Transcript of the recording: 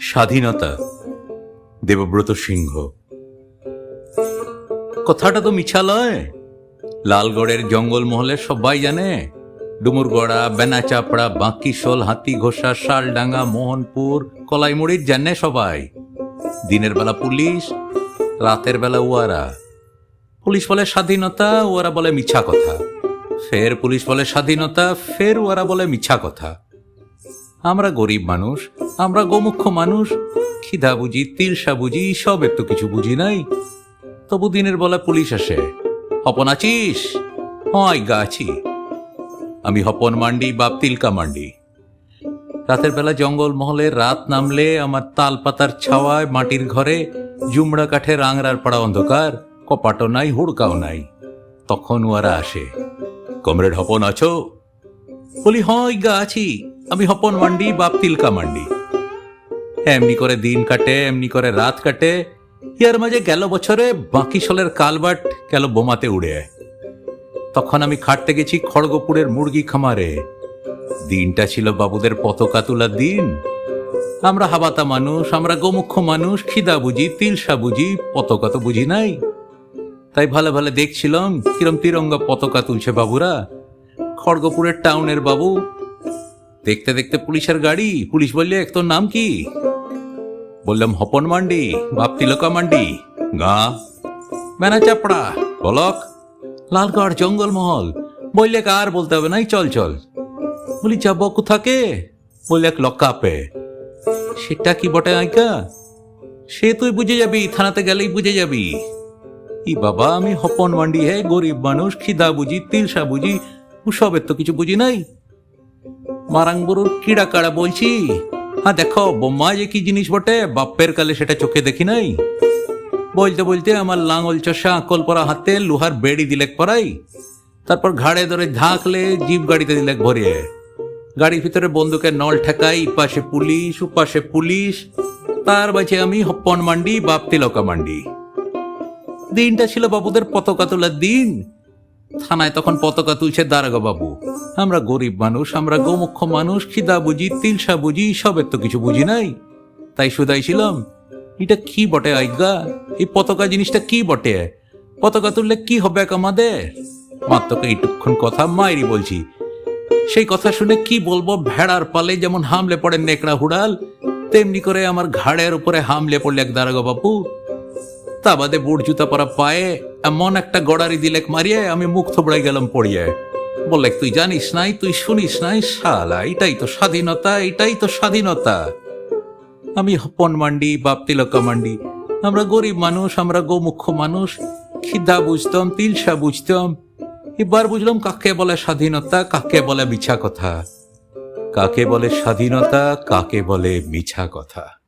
স্বাধীনতা, দেবব্রত সিংহ। কথাটা তো মিছা লয়। লালগড়ের জঙ্গলমহলে সবাই জানে, ডুমুরগড়া, বেনাচাপড়া, বাঁকিশোল হাতি ঘোষা শালডাঙ্গা, মোহনপুর, কলাইমুড়ির জানে সবাই। দিনের বেলা পুলিশ, রাতের বেলা উয়ারা। পুলিশ বলে স্বাধীনতা ওরা বলে মিছা কথা। ফের পুলিশ বলে স্বাধীনতা, ফের ওরা বলে মিছা কথা। আমরা গরিব মানুষ, আমরা গোমুখ্য মানুষ, খিদা বুঝি, তিলসা বুঝি সবের তো কিছু বুঝি নাই। তবু দিনের বেলা পুলিশ আসে। হপন আছিস? হয় গা, আছি। আমি হপন মান্ডি, বাপ তিলকা মান্ডি। রাতের বেলা জঙ্গল মহলে রাত নামলে আমার তাল পাতার ছাওয়ায় মাটির ঘরে জুমড়া কাঠে রাংরার পাড়া অন্ধকার, কপাটও নাই, হুড়কাও নাই। তখন ওরা আসে। কমরেড হপন আছো? বলি, হয় গা আছি আমি হপন মান্ডি, বাপ তিলকা মান্ডি। এমনি করে দিন কাটে, এমনি করে রাত কাটে, ইয়ার মাঝে গেল বছরে বাকি সলের কালবাট গেল বোমাতে উড়ে। তখন আমি খাটতে গেছি খড়গপুরের মুরগি খামারে। দিনটা ছিল বাবুদের পতাকা তোলার দিন। আমরা হাবাতা মানুষ, আমরা গোমুখ্য মানুষ, খিদা বুঝি, তিলসা বুঝি, পতাকা তো বুঝি নাই। তাই ভালো ভালো দেখছিলাম কিরম তিরঙ্গা পতাকা তুলছে বাবুরা। খড়গপুরের টাউনের বাবু। দেখতে দেখতে পুলিশের গাড়ি। পুলিশ বললে, এক তোর নাম কি? বললাম, হপন মান্ডি বাপ তিলকা মান্ডি, গা। মেনা চাপড়া, বলক। লালগড় জঙ্গলমহল। বললে আর বলতে হবে নাই, চল চল। বলি, যাব কোথাকে? বললে এক লক্কাপে সেটা কি বটে আইকা? সে তুই বুঝে যাবি, থানাতে গেলেই বুঝে যাবি। ই বাবা, আমি হপন মান্ডি, হে গরিব মানুষ, খিদা বুঝি, তিলসা বুঝি সবের তো কিছু বুঝি নাই। মারাংবরুর কিড়া কাড়া বলছি। হ্যাঁ দেখো, বোম্মা যে কি জিনিস বটে, বাপ্পের কালে সেটা চোখে দেখি নাই। বলতে বলতে আমার লাঙল চষা আকল পরা হাতে লোহার বেড়ি দিলেক পরাই। তারপর ঘাড়ে ধরে ঝাঁকলে জিপ গাড়িতে দিলেক ভরিয়ে গাড়ির ভিতরে বন্দুকের নল ঠেকাই, পাশে পুলিশ উপাশে পুলিশ। তার বাজে আমি হপ্পন মান্ডি বাপ তিলকা মান্ডি। দিনটা ছিল বাবুদের পতাকা তোলার দিন। থানায় তখন পতাকা তুলছে দারোগা বাবু। আমরা গরিব মানুষ, আমরা গোমুখ্য মানুষ, খিদা বুঝি, তিলসা বুঝি, সবের তো কিছু বুঝি নাই। তাই শুধাই ছিলাম এটা কি বটে আজ্ঞা? এই পতাকা জিনিসটা কি বটে? পতাকা তুললে কি হবে আমাদের? মাত্র এইটুক্ষণ কথা মায়েরই বলছি। সেই কথা শুনে কি বলব, ভেড়ার পালে যেমন হামলে পড়ে নেকড়া হুড়াল, তেমনি করে আমার ঘাড়ের উপরে হামলে পড়লে এক দারোগা বাবু। তা বাদে বুট জুতা পরা পায়ে এমন একটা গড়ারি দিলেক মারিয়ে আমি মুখ থবড়াই গেলাম পড়িয়ে। বললে তুই জানিস নাই, তুই শুনিস নাই, শালা, এটাই তো স্বাধীনতা, এটাই তো স্বাধীনতা। আমি হপন মান্ডি বাপ তিলকা মান্ডি, আমরা গরিব মানুষ, আমরা গোমুখ্য মানুষ, খিদা বুঝতাম, তিলসা বুঝতাম। এবার বুঝলাম কাকে বলে স্বাধীনতা, কাকে বলে মিছা কথা। কাকে বলে স্বাধীনতা, কাকে বলে মিছা কথা?